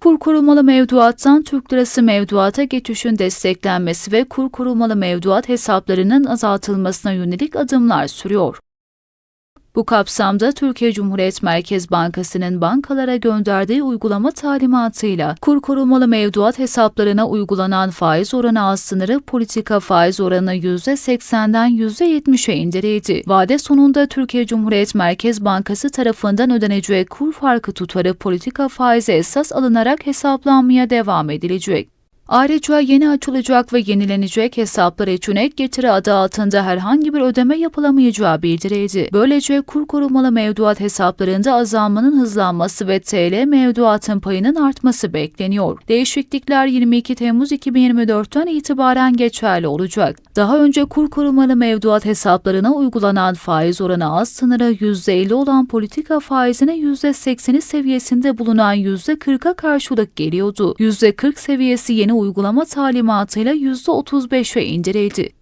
Kur korumalı mevduattan Türk lirası mevduata geçişin desteklenmesi ve kur korumalı mevduat hesaplarının azaltılmasına yönelik adımlar sürüyor. Bu kapsamda Türkiye Cumhuriyet Merkez Bankası'nın bankalara gönderdiği uygulama talimatıyla kur korumalı mevduat hesaplarına uygulanan faiz oranı az sınırı politika faiz oranı %80'den %70'e indirildi. Vade sonunda Türkiye Cumhuriyet Merkez Bankası tarafından ödenecek kur farkı tutarı politika faize esas alınarak hesaplanmaya devam edilecek. Ayrıca yeni açılacak ve yenilenecek hesaplar için ek getiri adı altında herhangi bir ödeme yapılamayacağı bildirildi. Böylece kur korumalı mevduat hesaplarında azalmanın hızlanması ve TL mevduatın payının artması bekleniyor. Değişiklikler 22 Temmuz 2024'ten itibaren geçerli olacak. Daha önce kur korumalı mevduat hesaplarına uygulanan faiz oranı az sınırı %50 olan politika faizine %80'i seviyesinde bulunan %40'a karşılık geliyordu. %40 seviyesi yeni uygulama talimatıyla %35'e indirildi.